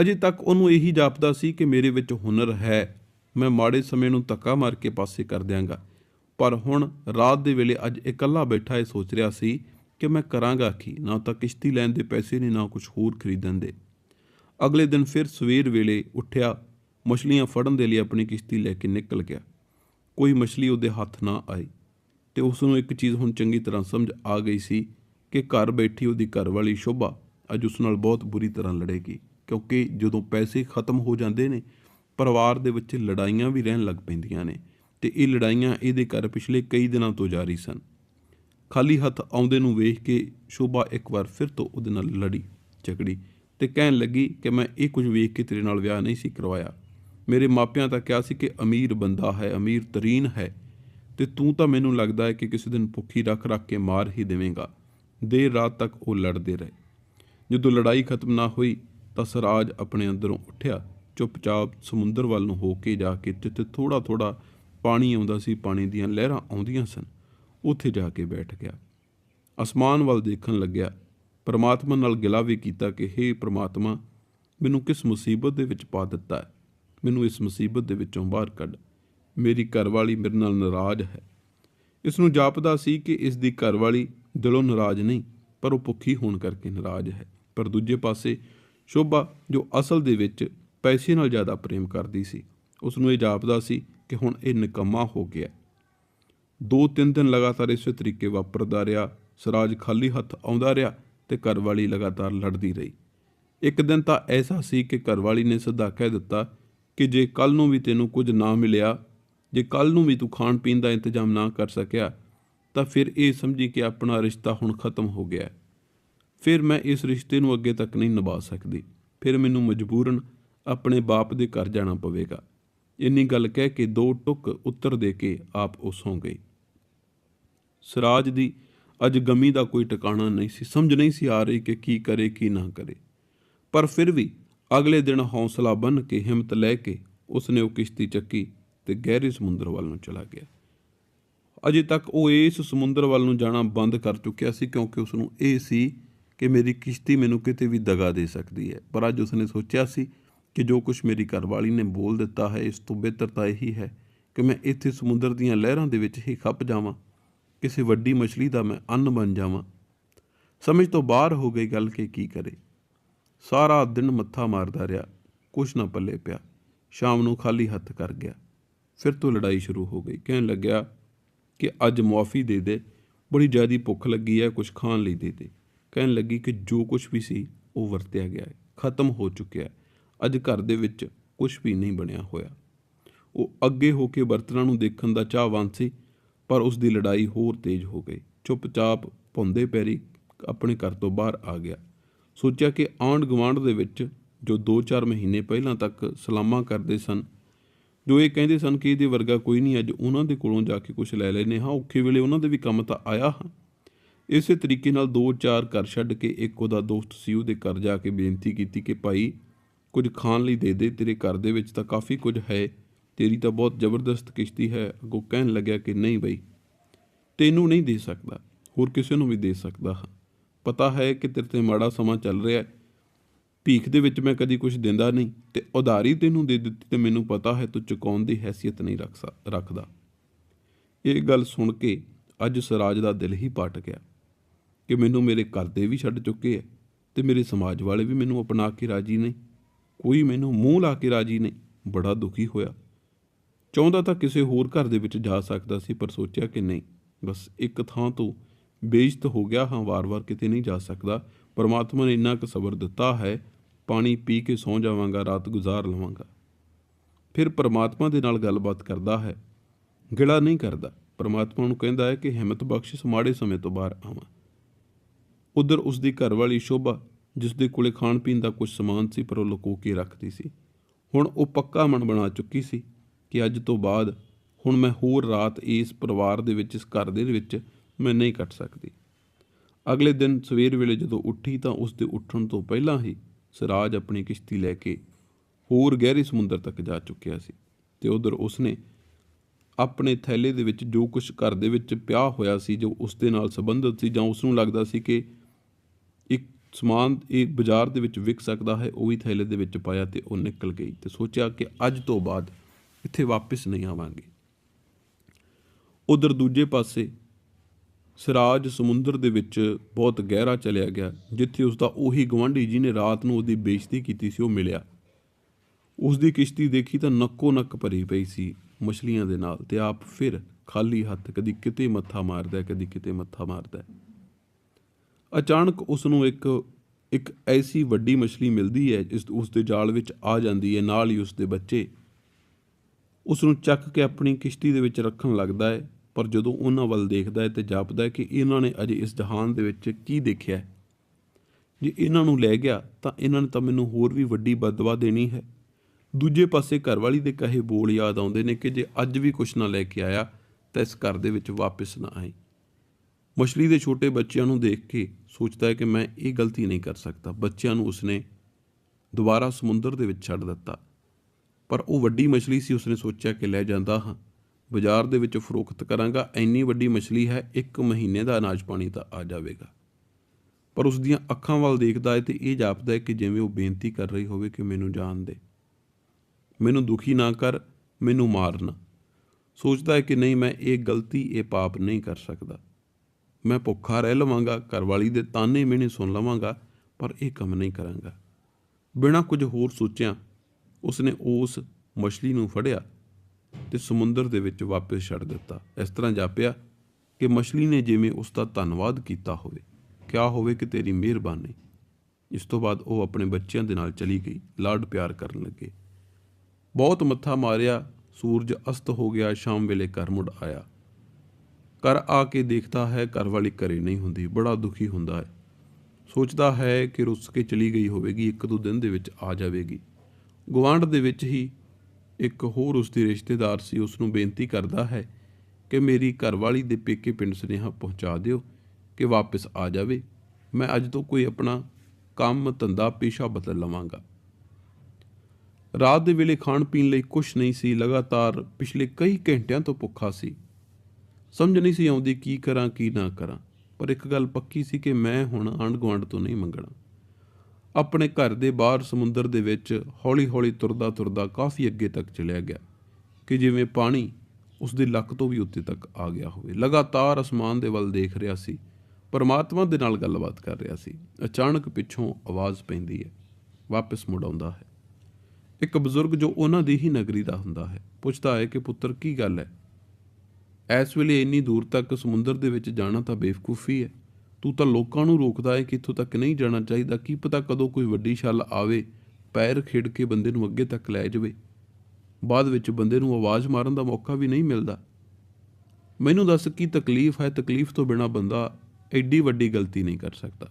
ਅਜੇ ਤੱਕ ਉਹਨੂੰ ਇਹੀ ਜਾਪਦਾ ਸੀ ਕਿ ਮੇਰੇ ਵਿੱਚ ਹੁਨਰ ਹੈ। ਮੈਂ ਮਾੜੇ ਸਮੇਂ ਨੂੰ ਧੱਕਾ ਮਾਰ ਕੇ ਪਾਸੇ ਕਰ ਦਿਆਂਗਾ। ਪਰ ਹੁਣ ਰਾਤ ਦੇ ਵੇਲੇ ਅੱਜ ਇਕੱਲਾ ਬੈਠਾ ਇਹ ਸੋਚ ਰਿਹਾ ਸੀ ਕਿ ਮੈਂ ਕਰਾਂਗਾ ਕੀ? ਨਾ ਤਾਂ ਕਿਸ਼ਤੀ ਲੈਣ ਦੇ ਪੈਸੇ ਨੇ, ਨਾ ਕੁਝ ਹੋਰ ਖਰੀਦਣ ਦੇ। ਅਗਲੇ ਦਿਨ ਫਿਰ ਸਵੇਰ ਵੇਲੇ ਉੱਠਿਆ ਮਛਲੀਆਂ ਫੜਨ ਦੇ ਲਈ ਆਪਣੀ ਕਿਸ਼ਤੀ ਲੈ ਕੇ ਨਿਕਲ ਗਿਆ। ਕੋਈ ਮਛਲੀ ਉਹਦੇ ਹੱਥ ਨਾ ਆਈ ਤੇ ਉਸ ਨੂੰ ਇੱਕ ਚੀਜ਼ ਹੁਣ ਚੰਗੀ ਤਰ੍ਹਾਂ ਸਮਝ ਆ ਗਈ ਸੀ ਕਿ ਘਰ ਬੈਠੀ ਉਹਦੀ ਘਰਵਾਲੀ ਸ਼ੋਭਾ ਅੱਜ ਉਸ ਨਾਲ ਬਹੁਤ ਬੁਰੀ ਤਰ੍ਹਾਂ ਲੜੇਗੀ, ਕਿਉਂਕਿ ਜਦੋਂ ਪੈਸੇ ਖਤਮ ਹੋ ਜਾਂਦੇ ਨੇ, ਪਰਿਵਾਰ ਦੇ ਵਿੱਚ ਲੜਾਈਆਂ ਵੀ ਰਹਿਣ ਲੱਗ ਪੈਂਦੀਆਂ ਨੇ ਤੇ ਇਹ ਲੜਾਈਆਂ ਇਹਦੇ ਘਰ ਪਿਛਲੇ ਕਈ ਦਿਨਾਂ ਤੋਂ ਜਾਰੀ ਸਨ। ਖਾਲੀ ਹੱਥ ਆਉਂਦੇ ਨੂੰ ਵੇਖ ਕੇ ਸ਼ੋਭਾ ਇੱਕ ਵਾਰ ਫਿਰ ਤੋਂ ਉਹਦੇ ਨਾਲ ਲੜੀ ਝਗੜੀ ਤੇ ਕਹਿਣ ਲੱਗੀ ਕਿ ਮੈਂ ਇਹ ਕੁਝ ਵੇਖ ਕੇ ਤੇਰੇ ਨਾਲ ਵਿਆਹ ਨਹੀਂ ਸੀ ਕਰਵਾਇਆ। ਮੇਰੇ ਮਾਪਿਆਂ ਤਾਂ ਕਿਹਾ ਸੀ ਕਿ ਅਮੀਰ ਬੰਦਾ ਹੈ, ਅਮੀਰ ਤਰੀਨ ਹੈ ਤੇ ਤੂੰ ਤਾਂ ਮੈਨੂੰ ਲੱਗਦਾ ਹੈ ਕਿ ਕਿਸੇ ਦਿਨ ਭੁੱਖੀ ਰੱਖ ਰੱਖ ਕੇ ਮਾਰ ਹੀ ਦੇਵੇਂਗਾ। ਦੇਰ ਰਾਤ ਤੱਕ ਉਹ ਲੜਦੇ ਰਹੇ। ਜਦੋਂ ਲੜਾਈ ਖਤਮ ਨਾ ਹੋਈ ਤਾਂ ਸਰਾਜ ਆਪਣੇ ਅੰਦਰੋਂ ਉੱਠਿਆ। ਚੁੱਪਚਾਪ ਸਮੁੰਦਰ ਵੱਲ ਨੂੰ ਹੋ ਕੇ ਜਾ ਕੇ ਜਿੱਥੇ ਥੋੜਾ ਥੋੜਾ ਪਾਣੀ ਆਉਂਦਾ ਸੀ, ਪਾਣੀ ਦੀਆਂ ਲਹਿਰਾਂ ਆਉਂਦੀਆਂ ਸਨ, ਉੱਥੇ ਜਾ ਕੇ ਬੈਠ ਗਿਆ। ਅਸਮਾਨ ਵੱਲ ਦੇਖਣ ਲੱਗਿਆ। ਪਰਮਾਤਮਾ ਨਾਲ ਗਿਲਾ ਵੀ ਕੀਤਾ ਕਿ हे ਪਰਮਾਤਮਾ, ਮੈਨੂੰ ਕਿਸ ਮੁਸੀਬਤ ਦੇ ਵਿੱਚ ਪਾ ਦਿੱਤਾ ਹੈ? ਮੈਨੂੰ ਇਸ ਮੁਸੀਬਤ ਦੇ ਵਿੱਚੋਂ ਬਾਹਰ ਕੱਢ। ਮੇਰੀ ਘਰਵਾਲੀ ਮੇਰੇ ਨਾਲ ਨਾਰਾਜ਼ ਹੈ। ਇਸ ਨੂੰ ਜਾਪਦਾ ਸੀ ਕਿ ਇਸ ਦੀ ਘਰਵਾਲੀ ਦਿਲੋਂ ਨਾਰਾਜ਼ ਨਹੀਂ, ਪਰ ਉਹ ਭੁੱਖੀ ਹੋਣ ਕਰਕੇ ਨਾਰਾਜ਼ ਹੈ। ਪਰ ਦੂਜੇ ਪਾਸੇ ਸ਼ੋਭਾ, ਜੋ ਅਸਲ ਦੇ ਵਿੱਚ ਪੈਸੇ ਨਾਲ ਜ਼ਿਆਦਾ ਪ੍ਰੇਮ ਕਰਦੀ ਸੀ ਉਸ ਨੂੰ ਇਹ ਜਾਪਦਾ ਸੀ ਕਿ ਹੁਣ ਇਹ ਨਿਕੰਮਾ ਹੋ ਗਿਆ। ਦੋ ਤਿੰਨ ਦਿਨ ਲਗਾਤਾਰ ਇਸੇ ਤਰੀਕੇ ਵਾਪਰਦਾ ਰਿਹਾ, ਸਰਾਜ ਖਾਲੀ ਹੱਥ ਆਉਂਦਾ ਰਿਹਾ ਤੇ ਘਰਵਾਲੀ ਲਗਾਤਾਰ ਲੜਦੀ ਰਹੀ। ਇੱਕ ਦਿਨ ਤਾਂ ਐਸਾ ਸੀ ਕਿ ਘਰਵਾਲੀ ਨੇ ਸਿੱਧਾ ਕਹਿ ਦਿੱਤਾ ਕਿ ਜੇ ਕੱਲ ਨੂੰ ਵੀ ਤੈਨੂੰ ਕੁਝ ਨਾ ਮਿਲਿਆ, ਜੇ ਕੱਲ ਨੂੰ ਵੀ ਤੂੰ ਖਾਣ ਪੀਣ ਦਾ ਇੰਤਜ਼ਾਮ ਨਾ ਕਰ ਸਕਿਆ, ਤਾਂ ਫਿਰ ਇਹ ਸਮਝੀ ਕਿ ਆਪਣਾ ਰਿਸ਼ਤਾ ਹੁਣ ਖਤਮ ਹੋ ਗਿਆ ਫਿਰ ਮੈਂ ਇਸ ਰਿਸ਼ਤੇ ਨੂੰ ਅੱਗੇ ਤੱਕ ਨਹੀਂ ਨਿਭਾ ਸਕਦੀ। ਫਿਰ ਮੈਨੂੰ ਮਜਬੂਰਨ ਆਪਣੇ ਬਾਪ ਦੇ ਘਰ ਜਾਣਾ ਪਵੇਗਾ। ਇੰਨੀ ਗੱਲ ਕਹਿ ਕੇ ਦੋ ਟੁੱਕ ਉੱਤਰ ਦੇ ਕੇ ਆਪ ਉਹ ਸੌਂ ਗਈ। ਸਰਾਜ ਦੀ ਅੱਜ ਗਮੀ ਦਾ ਕੋਈ ਟਿਕਾਣਾ ਨਹੀਂ ਸੀ। ਸਮਝ ਨਹੀਂ ਸੀ ਆ ਰਹੀ ਕਿ ਕੀ ਕਰੇ, ਕੀ ਨਾ ਕਰੇ। ਪਰ ਫਿਰ ਵੀ ਅਗਲੇ ਦਿਨ ਹੌਸਲਾ ਬੰਨ ਕੇ ਹਿੰਮਤ ਲੈ ਕੇ ਉਸਨੇ ਉਹ ਕਿਸ਼ਤੀ ਚੱਕੀ ਤੇ ਗਹਿਰੇ ਸਮੁੰਦਰ ਵੱਲ ਨੂੰ ਚਲਾ ਗਿਆ। ਅਜੇ ਤੱਕ ਉਹ ਇਸ ਸਮੁੰਦਰ ਵੱਲ ਨੂੰ ਜਾਣਾ ਬੰਦ ਕਰ ਚੁੱਕਿਆ ਸੀ ਕਿਉਂਕਿ ਉਸ ਨੂੰ ਇਹ ਸੀ ਕਿ ਮੇਰੀ ਕਿਸ਼ਤੀ ਮੈਨੂੰ ਕਿਤੇ ਵੀ ਦਗਾ ਦੇ ਸਕਦੀ ਹੈ। ਪਰ ਅੱਜ ਉਸਨੇ ਸੋਚਿਆ ਸੀ ਕਿ ਜੋ ਕੁਝ ਮੇਰੀ ਘਰਵਾਲੀ ਨੇ ਬੋਲ ਦਿੱਤਾ ਹੈ, ਇਸ ਤੋਂ ਬਿਹਤਰ ਤਾਂ ਇਹੀ ਹੈ ਕਿ ਮੈਂ ਇੱਥੇ ਸਮੁੰਦਰ ਦੀਆਂ ਲਹਿਰਾਂ ਦੇ ਵਿੱਚ ਹੀ ਖੱਪ ਜਾਵਾਂ। ਕਿਸੇ ਵੱਡੀ ਮਛਲੀ ਦਾ ਮੈਂ ਅੰਨ ਬਣ ਜਾਵਾਂ। ਸਮਝ ਤੋਂ ਬਾਹਰ ਹੋ ਗਈ ਗੱਲ ਕਿ ਕੀ ਕਰੇ। ਸਾਰਾ ਦਿਨ ਮੱਥਾ ਮਾਰਦਾ ਰਿਹਾ। ਕੁਛ ਨਾ ਪੱਲੇ ਪਿਆ। ਸ਼ਾਮ ਨੂੰ ਖਾਲੀ ਹੱਥ ਕਰ ਗਿਆ। ਫਿਰ ਤੋਂ ਲੜਾਈ ਸ਼ੁਰੂ ਹੋ ਗਈ। ਕਹਿਣ ਲੱਗਿਆ ਕਿ ਅੱਜ ਮੁਆਫੀ ਦੇ ਦੇ। ਬੜੀ ਜ਼ਿਆਦੀ ਭੁੱਖ ਲੱਗੀ ਹੈ ਕੁਝ ਖਾਣ ਲਈ ਦੇ ਦੇ। ਕਹਿਣ ਲੱਗੀ ਕਿ ਜੋ ਕੁਝ ਵੀ ਸੀ, ਉਹ ਵਰਤਿਆ ਗਿਆ ਹੈ ਖਤਮ ਹੋ ਚੁੱਕਿਆ ਹੈ ਅੱਜ ਘਰ ਦੇ ਵਿੱਚ ਕੁਝ ਵੀ ਨਹੀਂ ਬਣਿਆ ਹੋਇਆ। ਉਹ ਅੱਗੇ ਹੋ ਕੇ ਬਰਤਨਾਂ ਨੂੰ ਦੇਖਣ ਦਾ ਚਾਹਵਾਨ ਸੀ, ਪਰ ਉਸ ਦੀ ਲੜਾਈ ਹੋਰ ਤੇਜ਼ ਹੋ ਗਈ। ਚੁੱਪਚਾਪ ਭੁੰਦੇ ਪੈਰੀ ਆਪਣੇ ਘਰ ਤੋਂ ਬਾਹਰ ਆ ਗਿਆ। ਸੋਚਿਆ ਕਿ ਆਂਢ ਗੁਆਂਢ ਦੇ ਵਿੱਚ ਜੋ 2-4 ਮਹੀਨੇ ਪਹਿਲਾਂ ਤੱਕ ਸਲਾਮਾਂ ਕਰਦੇ ਸਨ, ਜੋ ਇਹ ਕਹਿੰਦੇ ਸਨ ਕਿ ਇਹਦੇ ਵਰਗਾ ਕੋਈ ਨਹੀਂ, ਅੱਜ ਉਹਨਾਂ ਦੇ ਕੋਲੋਂ ਜਾ ਕੇ ਕੁਝ ਲੈ ਲੈਨੇ ਹਾਂ। ਔਖੇ ਵੇਲੇ ਉਹਨਾਂ ਦੇ ਵੀ ਕੰਮ ਤਾਂ ਆਇਆ ਹਾਂ ਇਸੇ ਤਰੀਕੇ ਨਾਲ 2-4 ਘਰ ਛੱਡ ਕੇ ਇੱਕ ਉਹਦਾ ਦੋਸਤ ਸੀ, ਉਹਦੇ ਘਰ ਜਾ ਕੇ ਬੇਨਤੀ ਕੀਤੀ ਕਿ ਭਾਈ, ਕੁਝ ਖਾਣ ਲਈ ਦੇ ਦੇ, ਤੇਰੇ ਘਰ ਦੇ ਵਿੱਚ ਤਾਂ ਕਾਫੀ ਕੁਝ ਹੈ, ਤੇਰੀ ਤਾਂ ਬਹੁਤ ਜ਼ਬਰਦਸਤ ਕਿਸ਼ਤੀ ਹੈ, ਅੱਗੋਂ ਕਹਿਣ ਲੱਗਿਆ ਕਿ ਨਹੀਂ ਬਈ, ਤੈਨੂੰ ਨਹੀਂ ਦੇ ਸਕਦਾ, ਹੋਰ ਕਿਸੇ ਨੂੰ ਵੀ ਦੇ ਸਕਦਾ ਹਾਂ। ਪਤਾ ਹੈ ਕਿ ਤੇਰੇ ਤੇ ਮਾੜਾ ਸਮਾਂ ਚੱਲ ਰਿਹਾ ਹੈ। ਭੀਖ ਦੇ ਵਿੱਚ ਮੈਂ ਕਦੀ ਕੁਝ ਦਿੰਦਾ ਨਹੀਂ ਤੇ ਉਧਾਰੀ ਤੈਨੂੰ ਦੇ ਦਿੱਤੀ ਤੇ ਮੈਨੂੰ ਪਤਾ ਹੈ ਤੂੰ ਚੁਕਾਉਣ ਦੀ ਹੈਸੀਅਤ ਨਹੀਂ ਰੱਖ ਸਕ- ਰੱਖਦਾ। ਇਹ ਗੱਲ ਸੁਣ ਕੇ ਅੱਜ ਸਰਾਜ ਦਾ ਦਿਲ ਹੀ ਪਟ ਗਿਆ ਕਿ ਮੈਨੂੰ ਮੇਰੇ ਘਰ ਦੇ ਵੀ ਛੱਡ ਚੁੱਕੇ ਐ ਤੇ ਮੇਰੇ ਸਮਾਜ ਵਾਲੇ ਵੀ ਮੈਨੂੰ ਅਪਣਾ ਕੇ ਰਾਜੀ ਨਹੀਂ। ਕੋਈ ਮੈਨੂੰ ਮੂੰਹ ਲਾ ਕੇ ਰਾਜੀ ਨਹੀਂ, ਬੜਾ ਦੁਖੀ ਹੋਇਆ। ਚਾਹੁੰਦਾ ਤਾਂ ਕਿਸੇ ਹੋਰ ਘਰ ਦੇ ਵਿੱਚ ਜਾ ਸਕਦਾ ਸੀ ਪਰ ਸੋਚਿਆ ਕਿ ਨਹੀਂ, ਬਸ ਇੱਕ ਥਾਂ ਤੋਂ ਬੇਇੱਜ਼ਤ ਹੋ ਗਿਆ ਹਾਂ, ਵਾਰ-ਵਾਰ ਕਿਤੇ ਨਹੀਂ ਜਾ ਸਕਦਾ। ਪਰਮਾਤਮਾ ਨੇ ਇੰਨਾ ਕੁ ਸਬਰ ਦਿੱਤਾ ਹੈ, ਪਾਣੀ ਪੀ ਕੇ ਸੌਂ ਜਾਵਾਂਗਾ, ਰਾਤ ਗੁਜ਼ਾਰ ਲਵਾਂਗਾ। ਫਿਰ ਪਰਮਾਤਮਾ ਦੇ ਨਾਲ ਗੱਲਬਾਤ ਕਰਦਾ ਹੈ, ਗਿਲਾ ਨਹੀਂ ਕਰਦਾ। ਪਰਮਾਤਮਾ ਨੂੰ ਕਹਿੰਦਾ ਹੈ ਕਿ ਹਿੰਮਤ ਬਖਸ਼ ਮਾੜੇ ਸਮੇਂ ਤੋਂ ਬਾਹਰ ਆਵਾਂ। ਉਧਰ ਉਸ ਦੀ ਘਰਵਾਲੀ ਸ਼ੋਭਾ ਜਿਸ ਦੇ ਕੋਲੇ ਖਾਣ ਪੀਣ ਦਾ ਕੁਝ ਸਮਾਨ ਸੀ, ਪਰ ਉਹ ਲੁਕੋ ਕੇ ਰੱਖਦੀ ਸੀ। ਹੁਣ ਉਹ ਪੱਕਾ ਮਨ ਬਣਾ ਚੁੱਕੀ ਸੀ ਕਿ ਅੱਜ ਤੋਂ ਬਾਅਦ ਹੁਣ ਮੈਂ ਹੋਰ ਰਾਤ ਇਸ ਪਰਿਵਾਰ ਦੇ ਵਿੱਚ, ਇਸ ਘਰ ਦੇ ਵਿੱਚ ਮੈਂ ਨਹੀਂ ਕੱਟ ਸਕਦੀ। ਅਗਲੇ ਦਿਨ ਸਵੇਰ ਵੇਲੇ ਜਦੋਂ ਉੱਠੀ ਤਾਂ ਉਸ ਦੇ ਉੱਠਣ ਤੋਂ ਪਹਿਲਾਂ ਹੀ ਸਿਰਾਜ ਆਪਣੀ ਕਿਸ਼ਤੀ ਲੈ ਕੇ ਹੋਰ ਗਹਿਰੇ ਸਮੁੰਦਰ ਤੱਕ ਜਾ ਚੁੱਕਿਆ ਸੀ ਤੇ ਉਧਰ ਉਸਨੇ ਆਪਣੇ ਥੈਲੇ ਦੇ ਵਿੱਚ ਜੋ ਕੁਝ ਘਰ ਦੇ ਵਿੱਚ ਪਿਆ ਹੋਇਆ ਸੀ, ਜੋ ਉਸ ਦੇ ਨਾਲ ਸੰਬੰਧਿਤ ਸੀ ਜਾਂ ਉਸ ਨੂੰ ਲੱਗਦਾ ਸੀ ਕਿ ਇੱਕ ਸਮਾਨ ਇਹ ਬਾਜ਼ਾਰ ਦੇ ਵਿੱਚ ਵਿਕ ਸਕਦਾ ਹੈ, ਉਹ ਵੀ ਥੈਲੇ ਦੇ ਵਿੱਚ ਪਾਇਆ ਤੇ ਉਹ ਨਿਕਲ ਗਈ ਤੇ ਸੋਚਿਆ ਕਿ ਅੱਜ ਤੋਂ ਬਾਅਦ ਇੱਥੇ ਵਾਪਸ ਨਹੀਂ ਆਵਾਂਗੇ। ਉਧਰ ਦੂਜੇ ਪਾਸੇ ਸਿਰਾਜ ਸਮੁੰਦਰ ਦੇ ਵਿੱਚ ਬਹੁਤ ਗਹਿਰਾ ਚਲਿਆ ਗਿਆ, ਜਿੱਥੇ ਉਸ ਦਾ ਉਹੀ ਗਵਾਂਢੀ ਜਿਹਨੇ ਰਾਤ ਨੂੰ ਉਹਦੀ ਬੇਇੱਜ਼ਤੀ ਕੀਤੀ ਸੀ, ਉਹ ਮਿਲਿਆ। ਉਸ ਦੀ ਕਿਸ਼ਤੀ ਦੇਖੀ ਤਾਂ ਨੱਕੋ ਨੱਕ ਭਰੀ ਪਈ ਸੀ ਮਛਲੀਆਂ ਦੇ ਨਾਲ ਤੇ ਆਪ ਫਿਰ ਖਾਲੀ ਹੱਥ ਕਦੀ ਕਿਤੇ ਮੱਥਾ ਮਾਰਦਾ, ਕਦੀ ਕਿਤੇ ਮੱਥਾ ਮਾਰਦਾ। ਅਚਾਨਕ ਉਸ ਨੂੰ ਇੱਕ ਇੱਕ ਐਸੀ ਵੱਡੀ ਮਛਲੀ ਮਿਲਦੀ ਹੈ ਜਿਸ ਉਸ ਦੇ ਜਾਲ ਵਿੱਚ ਆ ਜਾਂਦੀ ਹੈ, ਨਾਲ ਹੀ ਉਸ ਦੇ ਬੱਚੇ। ਉਸ ਨੂੰ ਚੱਕ ਕੇ ਆਪਣੀ ਕਿਸ਼ਤੀ ਦੇ ਵਿੱਚ ਰੱਖਣ ਲੱਗਦਾ ਹੈ। ਪਰ ਜਦੋਂ ਉਹਨਾਂ ਵੱਲ ਦੇਖਦਾ ਹੈ ਤੇ ਜਾਪਦਾ ਹੈ ਕਿ ਇਹਨਾਂ ਨੇ ਅਜੇ ਇਸ ਜਹਾਨ ਦੇ ਵਿੱਚ ਕੀ ਦੇਖਿਆ ਹੈ। ਜੇ ਇਹਨਾਂ ਨੂੰ ਲੈ ਗਿਆ ਤਾਂ ਇਹਨਾਂ ਨੇ ਤਾਂ ਮੈਨੂੰ ਹੋਰ ਵੀ ਵੱਡੀ ਬਦਵਾ ਦੇਣੀ ਹੈ। ਦੂਜੇ ਪਾਸੇ ਘਰਵਾਲੀ ਦੇ ਕਹੇ ਬੋਲ ਯਾਦ ਆਉਂਦੇ ਨੇ ਕਿ ਜੇ ਅੱਜ ਵੀ ਕੁਛ ਨਾ ਲੈ ਕੇ ਆਇਆ ਤਾਂ ਇਸ ਘਰ ਦੇ ਵਿੱਚ ਵਾਪਸ ਨਾ ਆਏ ਮਛਲੀ ਦੇ ਛੋਟੇ ਬੱਚਿਆਂ ਨੂੰ ਦੇਖ ਕੇ ਸੋਚਦਾ ਹੈ ਕਿ ਮੈਂ ਇਹ ਗਲਤੀ ਨਹੀਂ ਕਰ ਸਕਦਾ। ਬੱਚਿਆਂ ਨੂੰ ਉਸਨੇ ਦੁਬਾਰਾ ਸਮੁੰਦਰ ਦੇ ਵਿੱਚ ਛੱਡ ਦਿੱਤਾ। ਪਰ ਉਹ ਵੱਡੀ ਮਛਲੀ ਸੀ, ਉਸਨੇ ਸੋਚਿਆ ਕਿ ਲੈ ਜਾਂਦਾ ਹਾਂ। ਬਾਜ਼ਾਰ ਦੇ ਵਿੱਚ ਫਰੋਖਤ ਕਰਾਂਗਾ। ਇੰਨੀ ਵੱਡੀ ਮਛਲੀ ਹੈ, ਇੱਕ ਮਹੀਨੇ ਦਾ ਅਨਾਜ ਪਾਣੀ ਤਾਂ ਆ ਜਾਵੇਗਾ। ਪਰ ਉਸ ਦੀਆਂ ਅੱਖਾਂ ਵੱਲ ਦੇਖਦਾ ਹੈ ਤੇ ਇਹ ਜਾਪਦਾ ਹੈ ਕਿ ਜਿਵੇਂ ਉਹ ਬੇਨਤੀ ਕਰ ਰਹੀ ਹੋਵੇ ਕਿ ਮੈਨੂੰ ਜਾਣ ਦੇ। ਮੈਨੂੰ ਦੁਖੀ ਨਾ ਕਰ, ਮੈਨੂੰ ਮਾਰਨਾ ਸੋਚਦਾ ਹੈ ਕਿ ਨਹੀਂ, ਮੈਂ ਇਹ ਗਲਤੀ, ਇਹ ਪਾਪ ਨਹੀਂ ਕਰ ਸਕਦਾ। ਮੈਂ ਭੁੱਖਾ ਰਹਿ ਲਵਾਂਗਾ, ਘਰਵਾਲੀ ਦੇ ਤਾਨੇ ਮਿਹਣੇ ਸੁਣ ਲਵਾਂਗਾ, ਪਰ ਇਹ ਕੰਮ ਨਹੀਂ ਕਰਾਂਗਾ। ਬਿਨਾਂ ਕੁਝ ਹੋਰ ਸੋਚਿਆ, ਉਸਨੇ ਉਸ ਮਛਲੀ ਨੂੰ ਫੜਿਆ ਤੇ ਸਮੁੰਦਰ ਦੇ ਵਿੱਚ ਵਾਪਸ ਛੱਡ ਦਿੱਤਾ। ਇਸ ਤਰ੍ਹਾਂ ਜਾਪਿਆ ਕਿ ਮਛਲੀ ਨੇ ਜਿਵੇਂ ਉਸ ਦਾ ਧੰਨਵਾਦ ਕੀਤਾ ਹੋਵੇ ਕਿਹਾ ਹੋਵੇ ਕਿ ਤੇਰੀ ਮਿਹਰਬਾਨੀ। ਇਸ ਤੋਂ ਬਾਅਦ ਉਹ ਆਪਣੇ ਬੱਚਿਆਂ ਦੇ ਨਾਲ ਚਲੀ ਗਈ, ਲਾਡ ਪਿਆਰ ਕਰਨ ਲੱਗੇ। ਬਹੁਤ ਮੱਥਾ ਮਾਰਿਆ, ਸੂਰਜ ਅਸਤ ਹੋ ਗਿਆ, ਸ਼ਾਮ ਵੇਲੇ ਘਰ ਮੁੜ ਆਇਆ। ਘਰ ਆ ਕੇ ਦੇਖਦਾ ਹੈ, ਘਰ ਵਾਲੀ ਘਰੇ ਨਹੀਂ ਹੁੰਦੀ, ਬੜਾ ਦੁਖੀ ਹੁੰਦਾ ਹੈ। ਸੋਚਦਾ ਹੈ ਕਿ ਰੁੱਸ ਕੇ ਚਲੀ ਗਈ ਹੋਵੇਗੀ, ਇੱਕ ਦੋ ਦਿਨ ਦੇ ਵਿੱਚ ਆ ਜਾਵੇਗੀ। ਗਵਾਂਢ ਦੇ ਵਿੱਚ ਹੀ ਇੱਕ ਹੋਰ ਉਸ ਦੀ ਰਿਸ਼ਤੇਦਾਰ ਸੀ ਉਸ ਨੂੰ ਬੇਨਤੀ ਕਰਦਾ ਹੈ ਕਿ ਮੇਰੀ ਘਰਵਾਲੀ ਦੇ ਪੇਕੇ ਪਿੰਡ ਸੁਨੇਹਾ ਪਹੁੰਚਾ ਦਿਓ ਕਿ ਵਾਪਸ ਆ ਜਾਵੇ। ਮੈਂ ਅੱਜ ਤੋਂ ਕੋਈ ਆਪਣਾ ਕੰਮ ਧੰਦਾ ਪੇਸ਼ਾ ਬਦਲ ਲਵਾਂਗਾ। ਰਾਤ ਦੇ ਵੇਲੇ ਖਾਣ ਪੀਣ ਲਈ ਕੁਝ ਨਹੀਂ ਸੀ, ਲਗਾਤਾਰ ਪਿਛਲੇ ਕਈ ਘੰਟਿਆਂ ਤੋਂ ਭੁੱਖਾ ਸੀ। ਸਮਝ ਨਹੀਂ ਸੀ ਆਉਂਦੀ ਕੀ ਕਰਾਂ, ਕੀ ਨਾ ਕਰਾਂ, ਪਰ ਇੱਕ ਗੱਲ ਪੱਕੀ ਸੀ ਕਿ ਮੈਂ ਹੁਣ ਆਂਢ ਗੁਆਂਢ ਤੋਂ ਨਹੀਂ ਮੰਗਣਾ। ਆਪਣੇ ਘਰ ਦੇ ਬਾਹਰ ਸਮੁੰਦਰ ਦੇ ਵਿੱਚ ਹੌਲੀ-ਹੌਲੀ ਤੁਰਦਾ ਤੁਰਦਾ ਕਾਫੀ ਅੱਗੇ ਤੱਕ ਚਲਿਆ ਗਿਆ ਕਿ ਜਿਵੇਂ ਪਾਣੀ ਉਸ ਦੀ ਲੱਕ ਤੋਂ ਵੀ ਉੱਤੇ ਤੱਕ ਆ ਗਿਆ ਹੋਵੇ। ਲਗਾਤਾਰ ਅਸਮਾਨ ਦੇ ਵੱਲ ਦੇਖ ਰਿਹਾ ਸੀ, ਪਰਮਾਤਮਾ ਦੇ ਨਾਲ ਗੱਲਬਾਤ ਕਰ ਰਿਹਾ ਸੀ। ਅਚਾਨਕ ਪਿੱਛੋਂ ਆਵਾਜ਼ ਪੈਂਦੀ ਹੈ, ਵਾਪਸ ਮੁੜ ਆਉਂਦਾ ਹੈ। ਇੱਕ ਬਜ਼ੁਰਗ ਜੋ ਉਹਨਾਂ ਦੀ ਹੀ ਨਗਰੀ ਦਾ ਹੁੰਦਾ ਹੈ, ਪੁੱਛਦਾ ਹੈ ਕਿ ਪੁੱਤਰ, ਕੀ ਗੱਲ ਹੈ? ਇਸ ਵੇਲੇ ਇੰਨੀ ਦੂਰ ਤੱਕ ਸਮੁੰਦਰ ਦੇ ਵਿੱਚ ਜਾਣਾ ਤਾਂ ਬੇਵਕੂਫੀ ਹੈ। ਤੂੰ ਤਾਂ ਲੋਕਾਂ ਨੂੰ ਰੋਕਦਾ ਹੈ ਕਿ ਇੱਥੋਂ ਤੱਕ ਨਹੀਂ ਜਾਣਾ ਚਾਹੀਦਾ। ਕੀ ਪਤਾ ਕਦੋਂ ਕੋਈ ਵੱਡੀ ਛੱਲ ਆਵੇ, ਪੈਰ ਖੇਡ ਕੇ ਬੰਦੇ ਨੂੰ ਅੱਗੇ ਤੱਕ ਲੈ ਜਾਵੇ। ਬਾਅਦ ਵਿੱਚ ਬੰਦੇ ਨੂੰ ਆਵਾਜ਼ ਮਾਰਨ ਦਾ ਮੌਕਾ ਵੀ ਨਹੀਂ ਮਿਲਦਾ। ਮੈਨੂੰ ਦੱਸ ਕੀ ਤਕਲੀਫ ਹੈ? ਤਕਲੀਫ ਤੋਂ ਬਿਨਾ ਬੰਦਾ ਐਡੀ ਵੱਡੀ ਗਲਤੀ ਨਹੀਂ ਕਰ ਸਕਦਾ।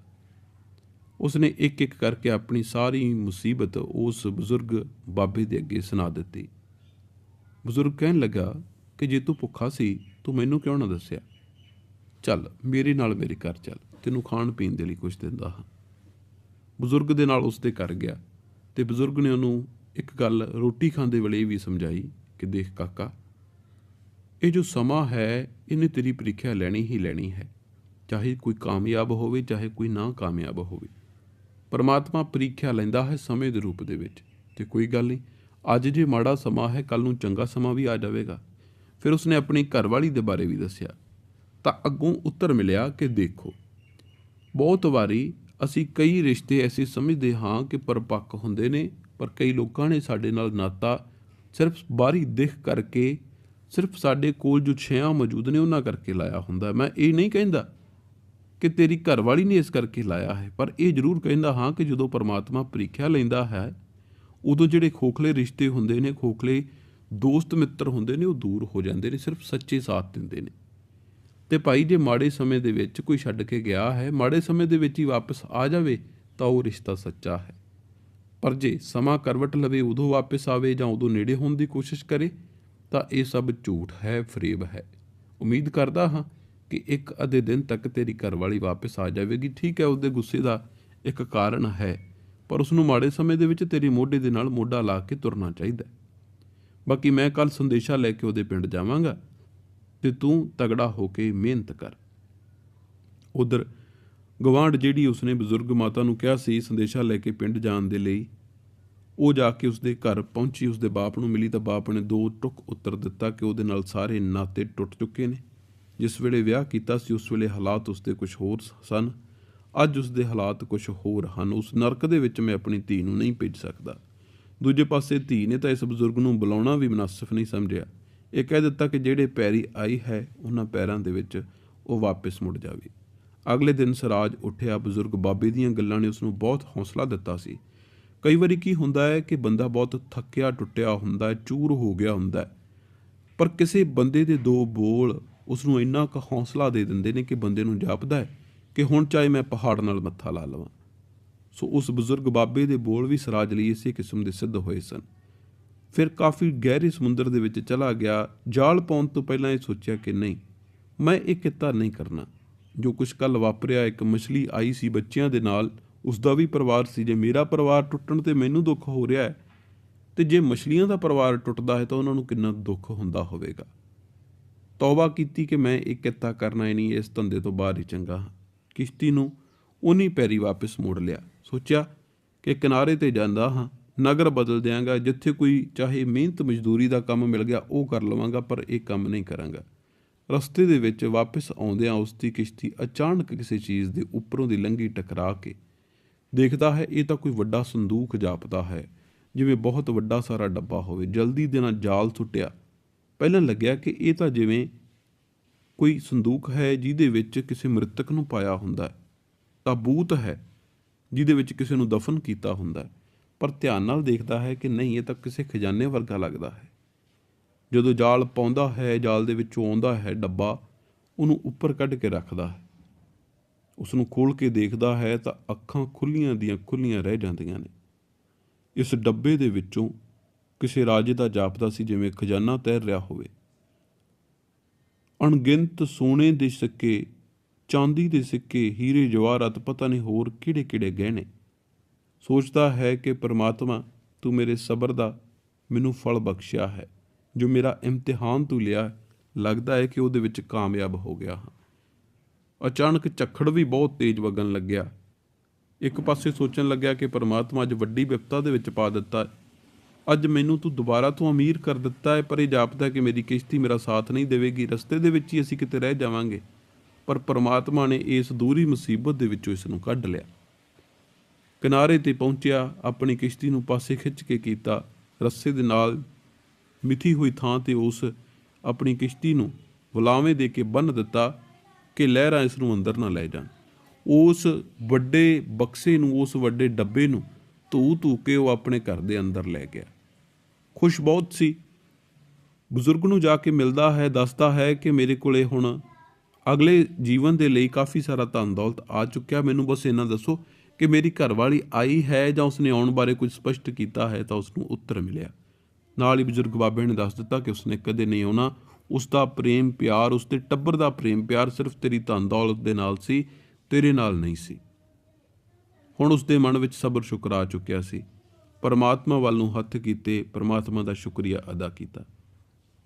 ਉਸਨੇ ਇੱਕ ਇੱਕ ਕਰਕੇ ਆਪਣੀ ਸਾਰੀ ਮੁਸੀਬਤ ਉਸ ਬਜ਼ੁਰਗ ਬਾਬੇ ਦੇ ਅੱਗੇ ਸੁਣਾ ਦਿੱਤੀ। ਬਜ਼ੁਰਗ ਕਹਿਣ ਲੱਗਾ ਕਿ ਜੇ ਤੂੰ ਭੁੱਖਾ ਸੀ, ਤੂੰ ਮੈਨੂੰ ਕਿਉਂ ਨਾ ਦੱਸਿਆ? ਚੱਲ, ਮੇਰੇ ਨਾਲ ਮੇਰੇ ਘਰ ਚੱਲ। ਤੈਨੂੰ ਖਾਣ ਪੀਣ ਦੇ ਲਈ ਕੁਝ ਦਿੰਦਾ ਹਾਂ। ਬਜ਼ੁਰਗ ਦੇ ਨਾਲ ਉਸ ਦੇ ਘਰ ਗਿਆ ਤੇ ਬਜ਼ੁਰਗ ਨੇ ਉਹਨੂੰ ਇੱਕ ਗੱਲ ਰੋਟੀ ਖਾਂਦੇ ਵੇਲੇ ਵੀ ਸਮਝਾਈ ਕਿ ਦੇਖ ਕਾਕਾ, ਇਹ ਜੋ ਸਮਾਂ ਹੈ, ਇਹਨੇ ਤੇਰੀ ਪ੍ਰੀਖਿਆ ਲੈਣੀ ਹੀ ਲੈਣੀ ਹੈ। ਚਾਹੇ ਕੋਈ ਕਾਮਯਾਬ ਹੋਵੇ, ਚਾਹੇ ਕੋਈ ਨਾ ਕਾਮਯਾਬ ਹੋਵੇ। ਪਰਮਾਤਮਾ ਪ੍ਰੀਖਿਆ ਲੈਂਦਾ ਹੈ ਸਮੇਂ ਦੇ ਰੂਪ ਦੇ ਵਿੱਚ ਤੇ ਕੋਈ ਗੱਲ ਨਹੀਂ, ਅੱਜ ਜੇ ਮਾੜਾ ਸਮਾਂ ਹੈ ਕੱਲ ਨੂੰ ਚੰਗਾ ਸਮਾਂ ਵੀ ਆ ਜਾਵੇਗਾ। ਫਿਰ ਉਸਨੇ ਆਪਣੀ ਘਰਵਾਲੀ ਦੇ ਬਾਰੇ ਵੀ ਦੱਸਿਆ। ਤਾਂ ਅੱਗੋਂ ਉੱਤਰ ਮਿਲਿਆ ਕਿ ਦੇਖੋ, ਬਹੁਤ ਵਾਰੀ ਅਸੀਂ ਕਈ ਰਿਸ਼ਤੇ ਐਸੇ ਸਮਝਦੇ ਹਾਂ ਕਿ ਪਰਪੱਕ ਹੁੰਦੇ ਨੇ, ਪਰ ਕਈ ਲੋਕਾਂ ਨੇ ਸਾਡੇ ਨਾਲ ਨਾਤਾ ਸਿਰਫ ਬਾਹਰੀ ਦਿਖ ਕਰਕੇ ਸਿਰਫ ਸਾਡੇ ਕੋਲ ਜੋ ਛਿਆਂ ਮੌਜੂਦ ਨੇ ਉਹਨਾਂ ਕਰਕੇ ਲਾਇਆ ਹੁੰਦਾ। ਮੈਂ ਇਹ ਨਹੀਂ ਕਹਿੰਦਾ ਕਿ ਤੇਰੀ ਘਰਵਾਲੀ ਨੇ ਇਸ ਕਰਕੇ ਲਾਇਆ ਹੈ, ਪਰ ਇਹ ਜ਼ਰੂਰ ਕਹਿੰਦਾ ਹਾਂ ਕਿ ਜਦੋਂ ਪਰਮਾਤਮਾ ਪ੍ਰੀਖਿਆ ਲੈਂਦਾ ਹੈ, ਉਦੋਂ ਜਿਹੜੇ ਖੋਖਲੇ ਰਿਸ਼ਤੇ ਹੁੰਦੇ ਨੇ, ਖੋਖਲੇ ਦੋਸਤ ਮਿੱਤਰ ਹੁੰਦੇ ਨੇ, ਉਹ ਦੂਰ ਹੋ ਜਾਂਦੇ ਨੇ, ਸਿਰਫ ਸੱਚੇ ਸਾਥ ਦਿੰਦੇ ਨੇ। ਤੇ ਭਾਈ ਜੇ ਮਾੜੇ ਸਮੇਂ ਦੇ ਵਿੱਚ ਕੋਈ ਛੱਡ ਕੇ ਗਿਆ ਹੈ, ਮਾੜੇ ਸਮੇਂ ਦੇ ਵਿੱਚ ਹੀ ਵਾਪਸ ਆ ਜਾਵੇ, ਤਾਂ ਉਹ ਰਿਸ਼ਤਾ ਸੱਚਾ ਹੈ। ਪਰ ਜੇ ਸਮਾਂ ਕਰਵਟ ਲਵੇ, ਉਦੋਂ ਵਾਪਸ ਆਵੇ ਜਾਂ ਉਦੋਂ ਨੇੜੇ ਹੋਣ ਦੀ ਕੋਸ਼ਿਸ਼ ਕਰੇ, ਤਾਂ ਇਹ ਸਭ ਝੂਠ ਹੈ, ਫਰੇਬ ਹੈ। ਉਮੀਦ ਕਰਦਾ ਹਾਂ ਕਿ ਇੱਕ ਅੱਧੇ ਦਿਨ ਤੱਕ ਤੇਰੀ ਘਰਵਾਲੀ ਵਾਪਸ ਆ ਜਾਵੇਗੀ। ਠੀਕ ਹੈ, ਉਹਦੇ ਗੁੱਸੇ ਦਾ ਇੱਕ ਕਾਰਨ ਹੈ, ਪਰ ਉਸ ਨੂੰ ਮਾੜੇ ਸਮੇਂ ਦੇ ਵਿੱਚ ਤੇਰੀ ਮੋਢੇ ਦੇ ਨਾਲ ਮੋਢਾ ਲਾ ਕੇ ਤੁਰਨਾ ਚਾਹੀਦਾ ਬਾਕੀ ਮੈਂ ਕੱਲ ਸੰਦੇਸ਼ਾ ਲੈ ਕੇ ਉਹਦੇ ਪਿੰਡ ਜਾਵਾਂਗਾ। ਤੇ ਤੂੰ ਤਗੜਾ ਹੋ ਕੇ ਮਿਹਨਤ ਕਰ। ਉਧਰ ਗਵਾਂਡ ਜਿਹੜੀ ਉਸਨੇ ਬਜ਼ੁਰਗ ਮਾਤਾ ਨੂੰ ਕਿਹਾ ਸੀ ਸੰਦੇਸ਼ਾ ਲੈ ਕੇ ਪਿੰਡ ਜਾਣ ਦੇ ਲਈ, ਉਹ ਜਾ ਕੇ ਉਸਦੇ ਘਰ ਪਹੁੰਚੀ, ਉਸਦੇ ਬਾਪ ਨੂੰ ਮਿਲੀ ਤਾਂ ਬਾਪ ਨੇ ਦੋ ਟੁਕ ਉੱਤਰ ਦਿੱਤਾ ਕਿ ਉਹਦੇ ਨਾਲ ਸਾਰੇ ਨਾਤੇ ਟੁੱਟ ਚੁੱਕੇ ਨੇ। ਜਿਸ ਵੇਲੇ ਵਿਆਹ ਕੀਤਾ ਸੀ, ਉਸ ਵੇਲੇ ਹਾਲਾਤ ਉਸਦੇ ਕੁਝ ਹੋਰ ਸਨ। ਅੱਜ ਉਸਦੇ ਹਾਲਾਤ ਕੁਝ ਹੋਰ ਹਨ। ਉਸ ਨਰਕ ਦੇ ਵਿੱਚ ਮੈਂ ਆਪਣੀ ਧੀ ਨੂੰ ਨਹੀਂ ਭੇਜ ਸਕਦਾ। ਦੂਜੇ ਪਾਸੇ ਧੀ ਨੇ ਤਾਂ ਇਸ ਬਜ਼ੁਰਗ ਨੂੰ ਬੁਲਾਉਣਾ ਵੀ ਮناسب ਨਹੀਂ ਸਮਝਿਆ। ਇਹ ਕਹਿ ਦਿੱਤਾ ਕਿ ਜਿਹੜੇ ਪੈਰੀ ਆਈ ਹੈ, ਉਹਨਾਂ ਪੈਰਾਂ ਦੇ ਵਿੱਚ ਉਹ ਵਾਪਸ ਮੁੜ ਜਾਵੇ। ਅਗਲੇ ਦਿਨ ਸਰਾਜ ਉੱਠਿਆ, ਬਜ਼ੁਰਗ ਬਾਬੇ ਦੀਆਂ ਗੱਲਾਂ ਨੇ ਉਸ ਨੂੰ ਬਹੁਤ ਹੌਸਲਾ ਦਿੱਤਾ ਸੀ। ਕਈ ਵਾਰੀ ਕੀ ਹੁੰਦਾ ਹੈ ਕਿ ਬੰਦਾ ਬਹੁਤ ਥੱਕਿਆ ਟੁੱਟਿਆ ਹੁੰਦਾ ਹੈ, ਚੂਰ ਹੋ ਗਿਆ ਹੁੰਦਾ ਹੈ। ਪਰ ਕਿਸੇ ਬੰਦੇ ਦੇ ਦੋ ਬੋਲ ਉਸ ਨੂੰ ਇੰਨਾ ਕੁ ਹੌਸਲਾ ਦੇ ਦਿੰਦੇ ਨੇ ਕਿ ਬੰਦੇ ਨੂੰ ਜਾਪਦਾ ਹੈ ਕਿ ਹੁਣ ਚਾਹੇ ਮੈਂ ਪਹਾੜ ਨਾਲ ਮੱਥਾ ਲਾ ਲਵਾਂ। ਸੋ ਉਸ ਬਜ਼ੁਰਗ ਬਾਬੇ ਦੇ ਬੋਲ ਵੀ ਸਰਾਜ ਲਈ ਇਸੇ ਕਿਸਮ ਦੇ ਸਿੱਧ ਹੋਏ ਸਨ। ਫਿਰ ਕਾਫੀ ਗਹਿਰੇ ਸਮੁੰਦਰ ਦੇ ਵਿੱਚ ਚਲਾ ਗਿਆ। ਜਾਲ ਪਾਉਣ ਤੋਂ ਪਹਿਲਾਂ ਇਹ ਸੋਚਿਆ ਕਿ ਨਹੀਂ, ਮੈਂ ਇਹ ਕਿੱਤਾ ਨਹੀਂ ਕਰਨਾ। ਜੋ ਕੁਝ ਕੱਲ ਵਾਪਰਿਆ, ਇੱਕ ਮਛਲੀ ਆਈ ਸੀ ਬੱਚਿਆਂ ਦੇ ਨਾਲ। ਉਸ ਦਾ ਵੀ ਪਰਿਵਾਰ ਸੀ। ਜੇ ਮੇਰਾ ਪਰਿਵਾਰ ਟੁੱਟਣ ਤੇ ਮੈਨੂੰ ਦੁੱਖ ਹੋ ਰਿਹਾ ਹੈ, ਤੇ ਜੇ ਮਛਲੀਆਂ ਦਾ ਪਰਿਵਾਰ ਟੁੱਟਦਾ ਹੈ, ਤਾਂ ਉਹਨਾਂ ਨੂੰ ਕਿੰਨਾ ਦੁੱਖ ਹੁੰਦਾ ਹੋਵੇਗਾ। ਤੌਬਾ ਕੀਤੀ ਕਿ ਮੈਂ ਇਹ ਕਿੱਤਾ ਕਰਨਾ ਹੀ ਨਹੀਂ, ਇਸ ਧੰਦੇ ਤੋਂ ਬਾਹਰ ਹੀ ਚੰਗਾ ਹਾਂ। ਕਿਸ਼ਤੀ ਨੂੰ ਉਨੀ ਪੈਰੀ ਵਾਪਸ ਮੋੜ ਲਿਆ। ਸੋਚਿਆ ਕਿ ਕਿਨਾਰੇ ਤੇ ਜਾਂਦਾ ਹਾਂ ਨਗਰ ਬਦਲ ਦਿਆਂਗਾ, ਜਿੱਥੇ ਕੋਈ ਚਾਹੇ ਮਿਹਨਤ ਮਜ਼ਦੂਰੀ ਦਾ ਕੰਮ ਮਿਲ ਗਿਆ, ਉਹ ਕਰ ਲਵਾਂਗਾ, ਪਰ ਇਹ ਕੰਮ ਨਹੀਂ ਕਰਾਂਗਾ। ਰਸਤੇ ਦੇ ਵਿੱਚ ਵਾਪਸ ਆਉਂਦਿਆਂ ਉਸ ਦੀ ਕਿਸ਼ਤੀ ਅਚਾਨਕ ਕਿਸੇ ਚੀਜ਼ ਦੇ ਉੱਪਰੋਂ ਦੀ ਲੰਘੀ ਟਕਰਾ ਕੇ ਦੇਖਦਾ ਹੈ, ਇਹ ਤਾਂ ਕੋਈ ਵੱਡਾ ਸੰਦੂਕ ਜਾਪਦਾ ਹੈ, ਜਿਵੇਂ ਬਹੁਤ ਵੱਡਾ ਸਾਰਾ ਡੱਬਾ ਹੋਵੇ। ਜਲਦੀ ਦੇ ਨਾਲ ਜਾਲ ਸੁੱਟਿਆ। ਪਹਿਲਾਂ ਲੱਗਿਆ ਕਿ ਇਹ ਤਾਂ ਜਿਵੇਂ ਕੋਈ ਸੰਦੂਕ ਹੈ, ਜਿਹਦੇ ਵਿੱਚ ਕਿਸੇ ਮ੍ਰਿਤਕ ਨੂੰ ਪਾਇਆ ਹੁੰਦਾ ਹੈ। ਤਾਬੂਤ ਹੈ, ਜਿਹਦੇ ਵਿੱਚ ਕਿਸੇ ਨੂੰ ਦਫਨ ਕੀਤਾ ਹੁੰਦਾ ਹੈ। ਪਰ ਧਿਆਨ ਨਾਲ ਦੇਖਦਾ ਹੈ ਕਿ ਨਹੀਂ, ਇਹ ਤਾਂ ਕਿਸੇ ਖਜ਼ਾਨੇ ਵਰਗਾ ਲੱਗਦਾ ਹੈ। ਜਦੋਂ ਜਾਲ ਪਾਉਂਦਾ ਹੈ, ਜਾਲ ਦੇ ਵਿੱਚੋਂ ਆਉਂਦਾ ਹੈ ਡੱਬਾ, ਉਹਨੂੰ ਉੱਪਰ ਕੱਢ ਕੇ ਰੱਖਦਾ ਹੈ। ਉਸ ਨੂੰ ਖੋਲ ਕੇ ਦੇਖਦਾ ਹੈ ਤਾਂ ਅੱਖਾਂ ਖੁੱਲੀਆਂ ਦੀਆਂ ਖੁੱਲੀਆਂ ਰਹਿ ਜਾਂਦੀਆਂ ਨੇ। ਇਸ ਡੱਬੇ ਦੇ ਵਿੱਚੋਂ ਕਿਸੇ ਰਾਜੇ ਦਾ ਜਾਪਦਾ ਸੀ ਜਿਵੇਂ ਖਜ਼ਾਨਾ ਤੈਰ ਰਿਹਾ ਹੋਵੇ। ਅਣਗਿਣਤ ਸੋਨੇ ਦੇ ਸਿੱਕੇ, ਚਾਂਦੀ ਦੇ ਸਿੱਕੇ, ਹੀਰੇ, ਜਵਾਹਰਾਤ, ਪਤਾ ਨਹੀਂ ਹੋਰ ਕਿਹੜੇ-ਕਿਹੜੇ ਗਹਿਣੇ। ਸੋਚਦਾ ਹੈ ਕਿ ਪਰਮਾਤਮਾ, ਤੂੰ ਮੇਰੇ ਸਬਰ ਦਾ ਮੈਨੂੰ ਫਲ ਬਖਸ਼ਿਆ ਹੈ। ਜੋ ਮੇਰਾ ਇਮਤਿਹਾਨ ਤੂੰ ਲਿਆ ਲੱਗਦਾ ਹੈ ਕਿ ਉਹਦੇ ਵਿੱਚ ਕਾਮਯਾਬ ਹੋ ਗਿਆ ਹਾਂ। ਅਚਾਨਕ ਝੱਖੜ ਵੀ ਬਹੁਤ ਤੇਜ਼ ਵਗਣ ਲੱਗਿਆ। ਇੱਕ ਪਾਸੇ ਸੋਚਣ ਲੱਗਿਆ ਕਿ ਪਰਮਾਤਮਾ ਅੱਜ ਵੱਡੀ ਵਿਪਤਾ ਦੇ ਵਿੱਚ ਪਾ ਦਿੱਤਾ ਅੱਜ ਮੈਨੂੰ ਤੂੰ ਦੁਬਾਰਾ ਤੋਂ ਅਮੀਰ ਕਰ ਦਿੱਤਾ ਹੈ, ਪਰ ਇਹ ਜਾਪਦਾ ਕਿ ਮੇਰੀ ਕਿਸ਼ਤੀ ਮੇਰਾ ਸਾਥ ਨਹੀਂ ਦੇਵੇਗੀ। ਰਸਤੇ ਦੇ ਵਿੱਚ ਹੀ ਅਸੀਂ ਕਿਤੇ ਰਹਿ ਜਾਵਾਂਗੇ। ਪਰ ਪ੍ਰਮਾਤਮਾ ਨੇ ਇਸ ਦੂਰੀ ਮੁਸੀਬਤ ਦੇ ਵਿੱਚੋਂ ਇਸ ਨੂੰ ਕੱਢ ਲਿਆ। ਕਿਨਾਰੇ ਤੇ ਪਹੁੰਚਿਆ, ਆਪਣੀ ਕਿਸ਼ਤੀ ਨੂੰ ਪਾਸੇ ਖਿੱਚ ਕੇ ਕੀਤਾ। ਰੱਸੇ ਦੇ ਨਾਲ ਮਿਥੀ ਹੋਈ ਥਾਂ ਤੇ ਉਸ ਆਪਣੀ ਕਿਸ਼ਤੀ ਨੂੰ ਗੁਲਾਵੇਂ ਦੇ ਕੇ ਬੰਨ ਦਿੱਤਾ ਕਿ ਲਹਿਰਾਂ ਇਸ ਨੂੰ ਅੰਦਰ ਨਾ ਲੈ ਜਾਣ। ਉਸ ਵੱਡੇ ਬਕਸੇ ਨੂੰ, ਉਸ ਵੱਡੇ ਡੱਬੇ ਨੂੰ ਧੂ ਧੂ ਕੇ ਉਹ ਆਪਣੇ ਘਰ ਦੇ ਅੰਦਰ ਲੈ ਗਿਆ। ਖੁਸ਼ ਬਹੁਤ ਸੀ। ਬਜ਼ੁਰਗ ਨੂੰ ਜਾ ਕੇ ਮਿਲਦਾ ਹੈ, ਦੱਸਦਾ ਹੈ ਕਿ ਮੇਰੇ ਕੋਲੇ ਹੁਣ ਅਗਲੇ ਜੀਵਨ ਦੇ ਲਈ ਕਾਫੀ ਸਾਰਾ ਧਨ ਦੌਲਤ ਆ ਚੁੱਕਿਆ। ਮੈਨੂੰ ਬਸ ਇਹਨਾਂ ਦੱਸੋ ਕਿ ਮੇਰੀ ਘਰਵਾਲੀ ਆਈ ਹੈ ਜਾਂ ਉਸਨੇ ਆਉਣ ਬਾਰੇ ਕੁਝ ਸਪਸ਼ਟ ਕੀਤਾ ਹੈ ਤਾਂ ਉਸ ਨੂੰ ਉੱਤਰ ਮਿਲਿਆ। ਨਾਲ ਹੀ ਬਜ਼ੁਰਗ ਬਾਬੇ ਨੇ ਦੱਸ ਦਿੱਤਾ ਕਿ ਉਸਨੇ ਕਦੇ ਨਹੀਂ ਆਉਣਾ। ਉਸ ਦਾ ਪ੍ਰੇਮ ਪਿਆਰ ਉਸ ਦੇ ਟੱਬਰ ਦਾ ਪ੍ਰੇਮ ਪਿਆਰ ਸਿਰਫ ਤੇਰੀ ਧਨ ਦੌਲਤ ਦੇ ਨਾਲ ਸੀ, ਤੇਰੇ ਨਾਲ ਨਹੀਂ ਸੀ। ਹੁਣ ਉਸ ਦੇ ਮਨ ਵਿੱਚ ਸਬਰ ਸ਼ੁਕਰ ਆ ਚੁੱਕਿਆ ਸੀ। ਪਰਮਾਤਮਾ ਵੱਲ ਨੂੰ ਹੱਥ ਕੀਤੇ ਪਰਮਾਤਮਾ ਦਾ ਸ਼ੁਕਰੀਆ ਅਦਾ ਕੀਤਾ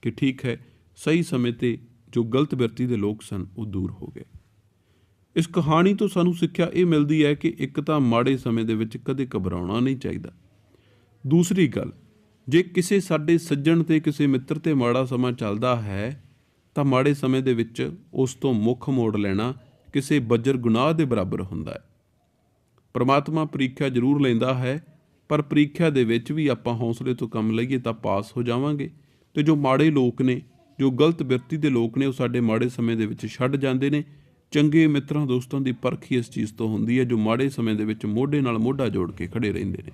ਕਿ ਠੀਕ ਹੈ, ਸਹੀ ਸਮੇਂ ਤੇ ਜੋ ਗਲਤ ਬਿਰਤੀ ਦੇ ਲੋਕ ਸਨ, ਉਹ ਦੂਰ ਹੋ ਗਏ। ਇਸ ਕਹਾਣੀ ਤੋਂ ਸਾਨੂੰ ਸਿੱਖਿਆ ਇਹ ਮਿਲਦੀ ਹੈ ਕਿ ਇੱਕ ਤਾਂ ਮਾੜੇ ਸਮੇਂ ਦੇ ਵਿੱਚ ਕਦੇ ਘਬਰਾਉਣਾ ਨਹੀਂ ਚਾਹੀਦਾ। ਦੂਸਰੀ ਗੱਲ, ਜੇ ਕਿਸੇ ਸਾਡੇ ਸੱਜਣ ਤੇ ਕਿਸੇ ਮਿੱਤਰ ਤੇ ਮਾੜਾ ਸਮਾਂ ਚੱਲਦਾ ਹੈ, ਤਾਂ ਮਾੜੇ ਸਮੇਂ ਦੇ ਵਿੱਚ ਉਸ ਤੋਂ ਮੁੱਖ ਮੋੜ ਲੈਣਾ ਕਿਸੇ ਬੱਜਰ ਗੁਨਾਹ ਦੇ ਬਰਾਬਰ ਹੁੰਦਾ ਹੈ। ਪਰਮਾਤਮਾ ਪ੍ਰੀਖਿਆ ਜ਼ਰੂਰ ਲੈਂਦਾ ਹੈ, ਪਰ ਪ੍ਰੀਖਿਆ ਦੇ ਵਿੱਚ ਵੀ ਆਪਾਂ ਹੌਸਲੇ ਤੋਂ ਕੰਮ ਲਈਏ ਤਾਂ ਪਾਸ ਹੋ ਜਾਵਾਂਗੇ ਤੇ ਜੋ ਮਾੜੇ ਲੋਕ ਨੇ, ਜੋ ਗਲਤ ਬਿਰਤੀ ਦੇ ਲੋਕ ਨੇ, ਉਹ ਸਾਡੇ ਮਾੜੇ ਸਮੇਂ ਦੇ ਵਿੱਚ ਛੱਡ ਜਾਂਦੇ ਨੇ ਚੰਗੇ ਮਿੱਤਰਾਂ ਦੋਸਤਾਂ ਦੀ ਪਰਖ ਹੀ ਇਸ ਚੀਜ਼ ਤੋਂ ਹੁੰਦੀ ਹੈ ਜੋ ਮਾੜੇ ਸਮੇਂ ਦੇ ਵਿੱਚ ਮੋਢੇ ਨਾਲ ਮੋਢਾ ਜੋੜ ਕੇ ਖੜੇ ਰਹਿੰਦੇ ਨੇ।